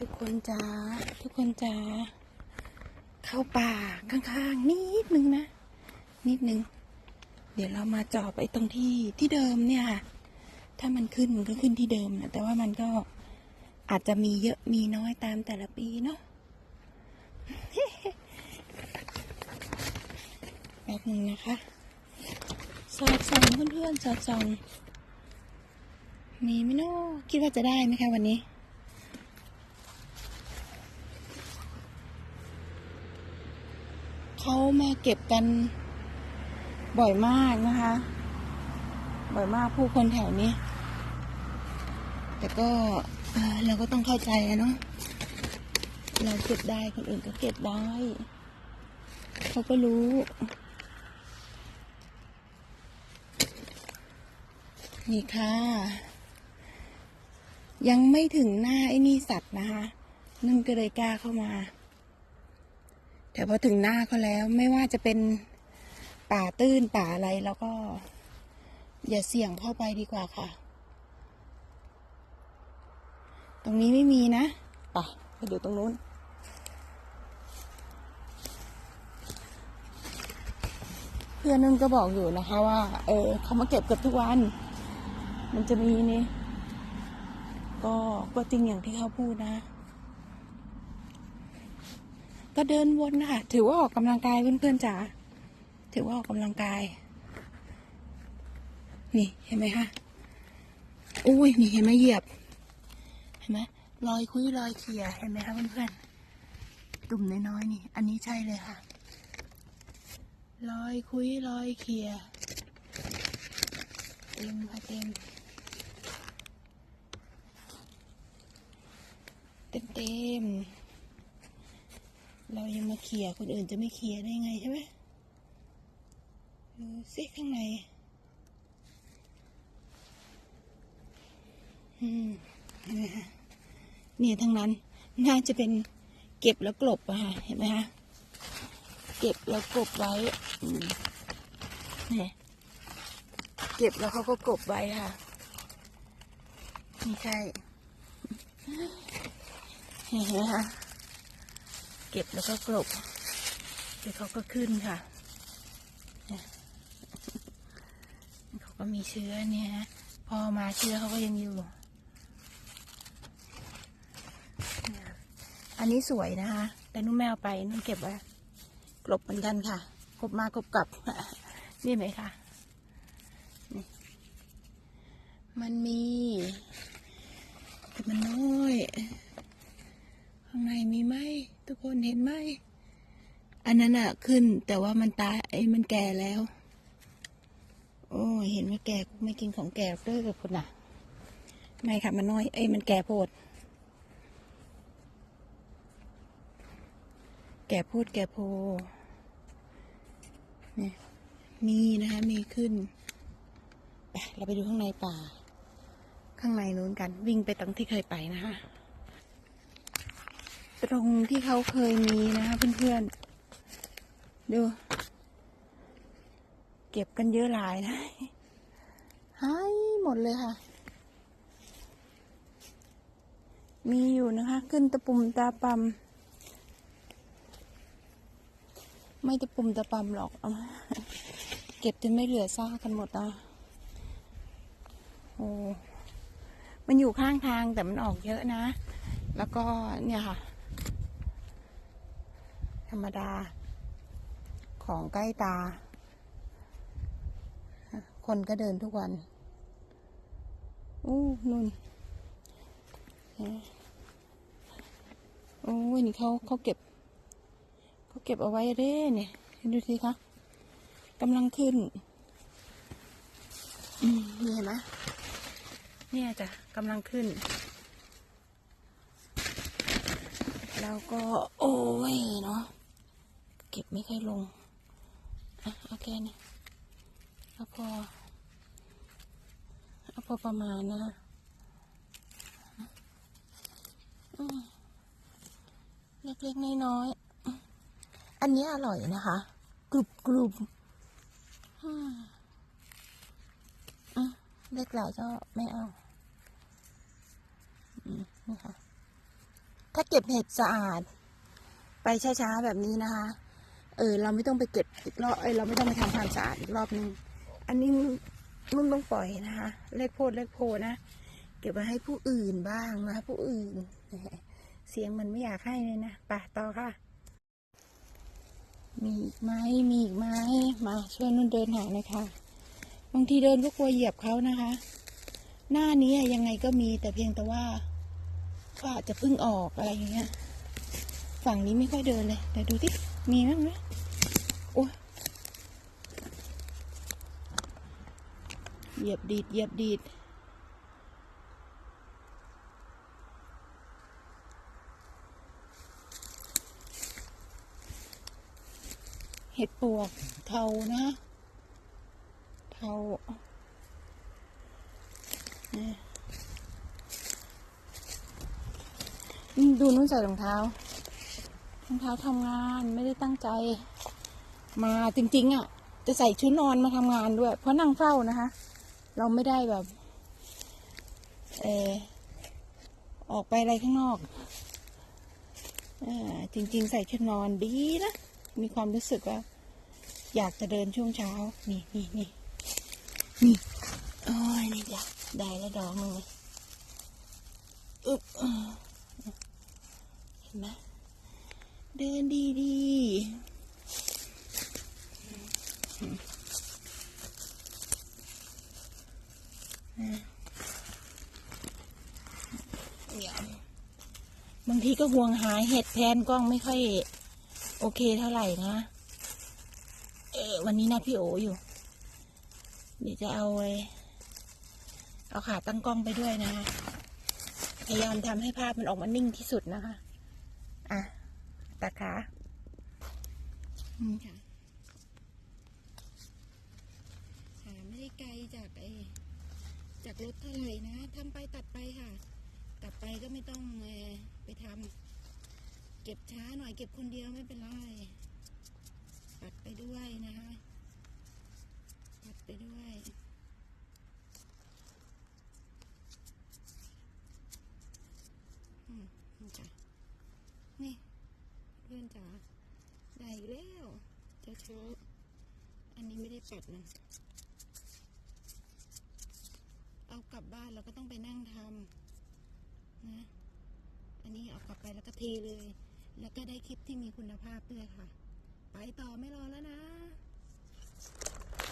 ทุกคนจ้าทุกคนจ้าเข้าป่าข้างๆนิดนึงนะ นิดนึง เดี๋ยวเรามาจอบไอ้ตรงที่ที่เดิมเนี่ยค่ะ ถ้ามันขึ้นมันก็ขึ้นที่เดิมนะแต่ว่ามันก็อาจจะมีเยอะมีน้อยตามแต่ละปีเนาะแป๊บหนึ่งนะคะสอดส่องเพื่อนๆสอดส่องมีไหมเนาะคิดว่าจะได้ไหมคะวันนี้ เขามาเก็บกันบ่อยมากนะคะ บ่อยมากผู้คนแถวนี้ แต่ก็เราก็ต้องเข้าใจอะเนาะเราเก็บได้คนอื่นก็เก็บได้เขาก็รู้นี่ค่ะ ยังไม่ถึงหน้าไอ้นี่สัตว์นะคะนุ่นก็เลยกล้าเข้ามา แต่พอถึงหน้าเขาแล้วไม่ว่าจะเป็นป่าตื้นป่าอะไรแล้วก็ อย่าเสี่ยงเข้าไปดีกว่าค่ะ ตรงนี้ไม่มีนะไปไปดูตรงนู้นเพื่อนนุ่นก็บอกอยู่นะคะ ว่า เออเขามาเก็บเกือบทุกวัน มันจะมีนี่ก็ก็จริงอย่างที่เขาพูดนะ ก็เดินวนค่ะ ถือว่าออกกำลังกายเพื่อนๆจ๋าถือว่าออกกำลังกาย นี่เห็นไหมคะอุ้ยนี่เห็นไหมเหยียบ เห็นไหมรอยคุยรอยเขี่ยเห็นไหมคะเพื่อนๆตุ่มน้อยๆนี่ อันนี้ใช่เลยค่ะรอยคุยรอยเขี่ยเต็มค่ะเต็มเต็มเต็ม เรายังมาเขี่ยคนอื่นจะไม่เขี่ยได้ไงใช่ไหมดูสิข้างใน อืมนี่ทั้งนั้น น่าจะเป็นเก็บแล้วกลบอะค่ะ เห็นไหมคะ เก็บแล้วกลบไว้นี่เก็บแล้วเขาก็กลบไว้ค่ะ ไม่ใช่เห็นไหมคะ เก็บแล้วก็กลบเดี๋ยวเขาก็ขึ้นค่ะเขาก็มีเชื้อเนี่ยพอมาเชื้อเขาก็ยังอยู่อันนี้สวยนะคะ แต่นุ่มแมวไปนุ่มเก็บไว้กลบเหมือนกันค่ะกลบมากลบกลับ นี่ไหมคะมันมีแต่มันน้อย ข้างในมีไหมทุกคนเห็นไหม อันนั้นอะขึ้น แต่ว่ามันตายไอ้มันแก่แล้ว โอ้เห็นว่าแก่กูไม่กินของแก่ด้อกับคนน่ะ ไม่ค่ะมันน้อยเอ้ยมันแก่โพด แก่พูดแก่โพนี่มีนะคะมีขึ้นไปเราไปดูข้างในป่า ข้างในนู้นกัน วิ่งไปตรงที่เคยไปนะคะ ตรงที่เขาเคยมีนะคะเพื่อนๆ ดู เก็บกันเยอะหลายนะหายหมดเลยค่ะ มีอยู่นะคะ ขึ้นตะปุ่มตาปำไม่ตะปุ่มตะปำหรอกเอามาเก็บจนไม่เหลือซากกันหมดอะโอ้มันอยู่ข้างทางแต่มันออกเยอะนะ แล้วก็เนี่ยค่ะธ รรมดา ของใกล้ตา คนก็เดินทุกวัน อู้นุ่นโอ้ยนี่เขาเขาเก็บเขาเก็บเอาไว้เด้เนี่ยดูสิคะกำลังขึ้นมนี่เห็นไหมเนี่ยจ้ะกำลังขึ้น แล้วก็ โอ้ยเนาะ เก็บไม่ค่อยลง อะโอเคนี่เอาพอเอาพอประมาณนะเล็กๆน้อยๆอันนี้อร่อยนะคะ กรุบกรุบอืมอืมเล็กหลายก็ไม่เอานี่ค่ะ ถ้าเก็บเห็ดสะอาด ไปช้าๆแบบนี้นะคะ เออ เราไม่ต้องไปเก็บอีกรอบเออเราไม่ต้องไปทำความสะอาดอีกรอบนึงอันนี้มึงต้องปล่อยนะคะ เลขโพดเลขโพนะ เก็บไว้ให้ผู้อื่นบ้างนะผู้อื่น เสียงมันไม่อยากให้เลยนะไปต่อค่ะ มีอีกไหมมีอีกไหมมาช่วยนุ่นเดินหาหน่อยค่ะบางทีเดินก็กลัวเหยียบเขานะคะ หน้านี้ยังไงก็มีแต่เพียงแต่ว่าก็อาจจะพิ่งออกอะไรอย่างเงี้ย ฝั่งนี้ไม่ค่อยเดินเลยแต่ดูที่ มีมั้งไหมโอ้ยเหยียบดีดเหยียบดีดเห็ดปวกเทานะเทาดูนุ่นใส่รองเท้า รองเท้าทำงานไม่ได้ตั้งใจ มาจริง ๆอะ จะใส่ชุดนอนมาทำงานด้วย เพราะนั่งเฝ้านะคะ เราไม่ได้แบบ เออออกไปอะไรข้างนอกอาจริง ๆ ใส่ชุดนอนดีนะ มีความรู้สึกว่า อยากจะเดินช่วงเช้า นี่นี่นี่นี่โอ้ยนี่จ้ะได้แล้วดอกหนึงเลยอึ๊บเห็นไหม เดินดีดีเดี๋ยวบางทีก็ห่วงหายเห็ดแพนกล้องไม่ค่อย โอเคเท่าไหร่นะ เออ วันนี้นัดพี่โออยู่ เดี๋ยวจะเอาไเอาขาตั้งกล้องไปด้วยนะพยายามทำให้ภาพมันออกมานิ่งที่สุดนะคะ ตาขาอืมค่ะหาไม่ได้ไกลจากไอจากรถเท่าไหร่นะทำไปตัดไปค่ะ ตัดไปก็ไม่ต้องไปทำเก็บช้าหน่อยเก็บคนเดียวไม่เป็นไรปัดไปด้วยนะคะปัดไปด้วย อืมนี่จ้ะนี่ เพื่อนจ๋าได้อีกแล้วเช้าเช้า สด้ปัดนะเอากลับบ้านเราก็ต้องไปนั่งทำนะ อันนี้เอากลับไปแล้วก็เทเลย แล้วก็ได้คลิปที่มีคุณภาพด้วยค่ะ ไปต่อไม่รอแล้วนะ